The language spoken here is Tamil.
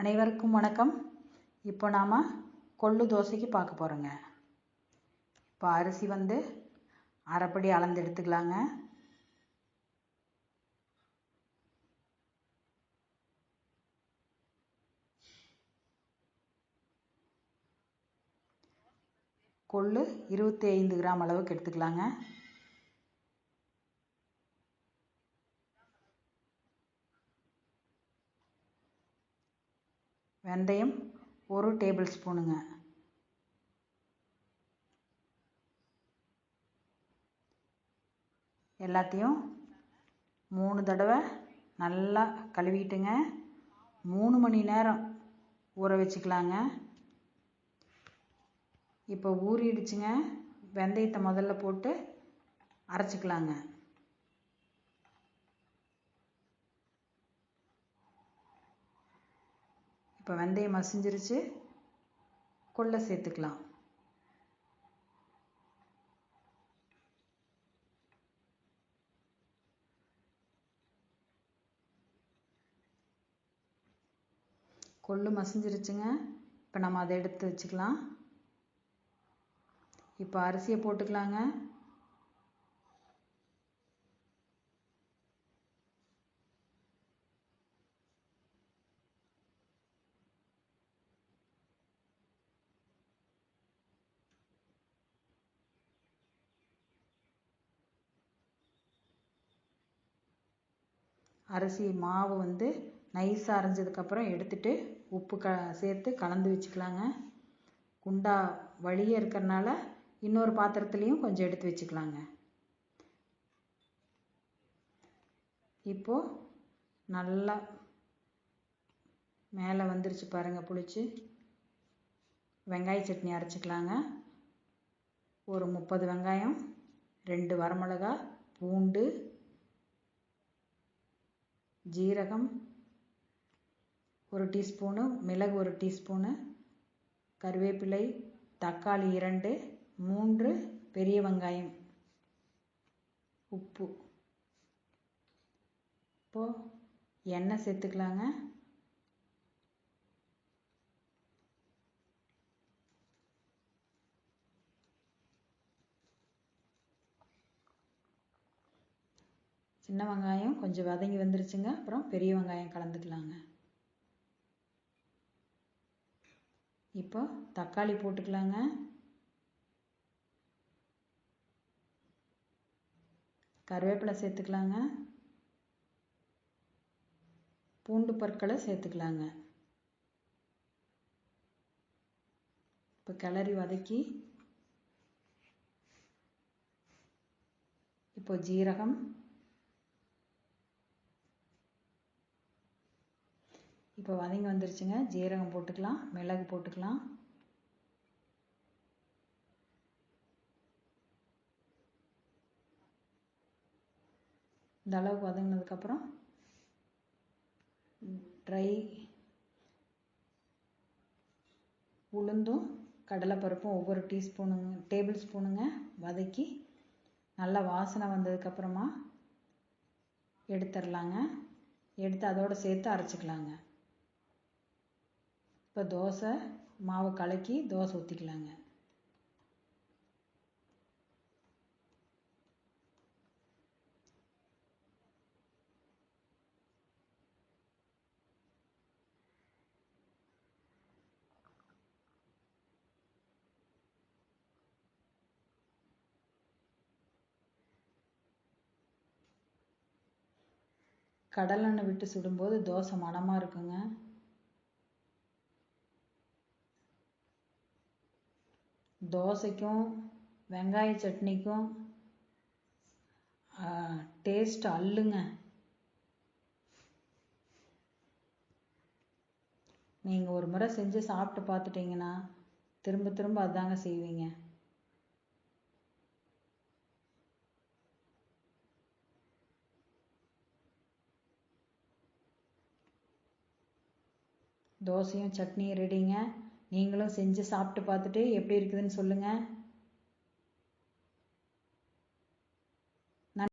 அனைவருக்கும் வணக்கம். இப்போ நாம் கொள்ளு தோசைக்கு பார்க்க போகிறோங்க இப்போ அரிசி வந்து அரைப்படி அளந்து எடுத்துக்கலாங்க. கொள்ளு இருபத்தி ஐந்து கிராம் அளவுக்கு எடுத்துக்கலாங்க. வெந்தயம் ஒரு டேபிள் ஸ்பூனுங்க. எல்லாத்தையும் மூணு தடவை நல்லா கழுவிட்டுங்க. மூணு மணி நேரம் ஊற வச்சுக்கலாங்க. இப்போ ஊறிடுச்சுங்க. வெந்தயத்தை முதல்ல போட்டு அரைச்சிக்கலாங்க. இப்போ வெந்தயம் மசிஞ்சிருச்சு. கொள்ளை சேர்த்துக்கலாம். கொள்ளு மசிஞ்சிருச்சுங்க. இப்போ நம்ம அதை எடுத்து வச்சுக்கலாம். இப்போ அரிசியை போட்டுக்கலாங்க. அரிசி மாவு வந்து நைஸாக அரைஞ்சதுக்கப்புறம் எடுத்துட்டு உப்பு க சேர்த்து கலந்து வச்சுக்கலாங்க. குண்டா வழியே இருக்கிறனால இன்னொரு பாத்திரத்துலேயும் கொஞ்சம் எடுத்து வச்சுக்கலாங்க. இப்போது நல்லா மேலே வந்துருச்சு பாருங்கள் புளிச்சு. வெங்காய சட்னி அரைச்சிக்கலாங்க. ஒரு முப்பது வெங்காயம் ரெண்டு வரமிளகா பூண்டு ஜீரகம் ஒரு டீஸ்பூனு மிளகு ஒரு டீஸ்பூனு கருவேப்பிலை தக்காளி இரண்டு மூன்று பெரிய வெங்காயம் உப்பு. இப்போது எண்ணெய் சேர்த்துக்கலாங்க. சின்ன வெங்காயம் கொஞ்சம் வதங்கி வந்துருச்சுங்க. அப்புறம் பெரிய வெங்காயம் கலந்துக்கலாங்க. இப்போ தக்காளி போட்டுக்கலாங்க. கருவேப்பிலை சேர்த்துக்கலாங்க. பூண்டு பற்களை சேர்த்துக்கலாங்க. இப்போ கிளறி வதக்கி இப்போ ஜீரகம் இப்போ வதங்கி வந்துருச்சுங்க. ஜீரகம் போட்டுக்கலாம். மிளகு போட்டுக்கலாம். இந்த அளவுக்கு வதங்கினதுக்கப்புறம் ட்ரை உளுந்தும் கடலைப்பருப்பும் ஒவ்வொரு டீஸ்பூனுங்க டேபிள் ஸ்பூனுங்க வதக்கி நல்லா வாசனை வந்ததுக்கப்புறமா எடுத்துடலாங்க எடுத்து அதோடு சேர்த்து அரைச்சிக்கலாங்க. இப்போ தோசை மாவை கலக்கி தோசை ஊற்றிக்கலாங்க கடலெண்ணெய் விட்டு சுடும்போது தோசை மணமாக இருக்குங்க. தோசைக்கும் வெங்காய சட்னிக்கும் டேஸ்ட் அல்லுங்க நீங்கள் ஒரு முறை செஞ்சு சாப்பிட்டு பார்த்துட்டிங்கன்னா திரும்ப திரும்ப அதாங்க செய்வீங்க. தோசையும் சட்னியும் ரெடிங்க. நீங்களும் செஞ்சு சாப்பிட்டு பார்த்துட்டு எப்படி இருக்குதுன்னு சொல்லுங்கள்